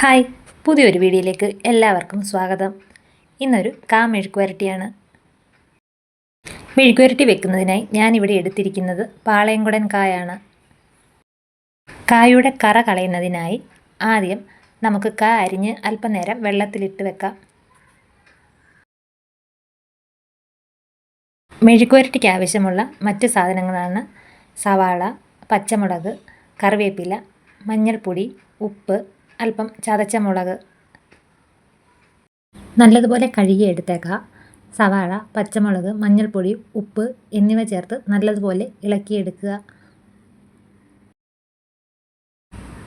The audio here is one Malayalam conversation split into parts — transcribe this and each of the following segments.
ഹായ് പുതിയൊരു വീഡിയോയിലേക്ക് എല്ലാവർക്കും സ്വാഗതം. ഇന്നൊരു കാ മെഴുക്കുവരട്ടിയാണ്. മെഴുക്കുവരട്ടി വെക്കുന്നതിനായി ഞാനിവിടെ എടുത്തിരിക്കുന്നത് പാളയംകുടൻ കായാണ്. കായുടെ കറ കളയുന്നതിനായി ആദ്യം നമുക്ക് കാ അരിഞ്ഞ് അല്പനേരം വെള്ളത്തിലിട്ട് വെക്കാം. മെഴുക്കുവരട്ടിക്ക് ആവശ്യമുള്ള മറ്റ് സാധനങ്ങളാണ് സവാള പച്ചമുളക് കറിവേപ്പില മഞ്ഞൾപ്പൊടി ഉപ്പ് അല്പം ചതച്ച മുളക്. നല്ലതുപോലെ കഴുകി എടുത്തേക്കുക സവാള പച്ചമുളക് മഞ്ഞൾപ്പൊടി ഉപ്പ് എന്നിവ ചേർത്ത് നല്ലതുപോലെ ഇളക്കിയെടുക്കുക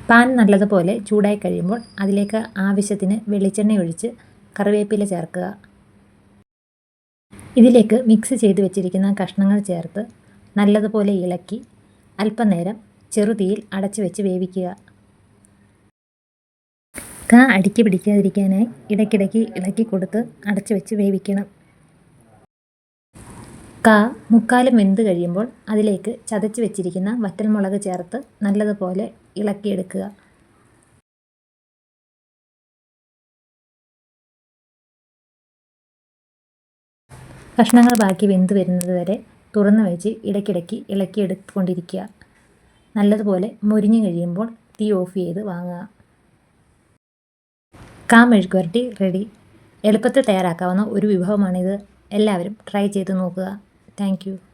പാൻ നല്ലതുപോലെ ചൂടായി കഴിയുമ്പോൾ അതിലേക്ക് ആവശ്യത്തിന് വെളിച്ചെണ്ണ ഒഴിച്ച് കറിവേപ്പില ചേർക്കുക. ഇതിലേക്ക് മിക്സ് ചെയ്ത് വെച്ചിരിക്കുന്ന കഷ്ണങ്ങൾ ചേർത്ത് നല്ലതുപോലെ ഇളക്കി അല്പനേരം ചെറുതീയിൽ അടച്ചു വെച്ച് വേവിക്കുക. കാ അടുക്കി പിടിക്കാതിരിക്കാനായി ഇടയ്ക്കിടയ്ക്ക് ഇളക്കി കൊടുത്ത് അടച്ചു വെച്ച് വേവിക്കണം. കാ മുക്കാലും വെന്ത് കഴിയുമ്പോൾ അതിലേക്ക് ചതച്ച് വെച്ചിരിക്കുന്ന വറ്റൽമുളക് ചേർത്ത് നല്ലതുപോലെ ഇളക്കിയെടുക്കുക. കഷ്ണങ്ങൾ ബാക്കി വെന്ത് വരുന്നത് വരെ തുറന്നു വെച്ച് ഇടയ്ക്കിടയ്ക്ക് ഇളക്കിയെടുത്തുകൊണ്ടിരിക്കുക. നല്ലതുപോലെ മൊരിഞ്ഞു കഴിയുമ്പോൾ തീ ഓഫ് ചെയ്ത് വാങ്ങുക. കാ മെഴുക്കുവരട്ടി റെഡി. എളുപ്പത്തിൽ തയ്യാറാക്കാവുന്ന ഒരു വിഭവമാണിത്. എല്ലാവരും ട്രൈ ചെയ്ത് നോക്കുക. താങ്ക്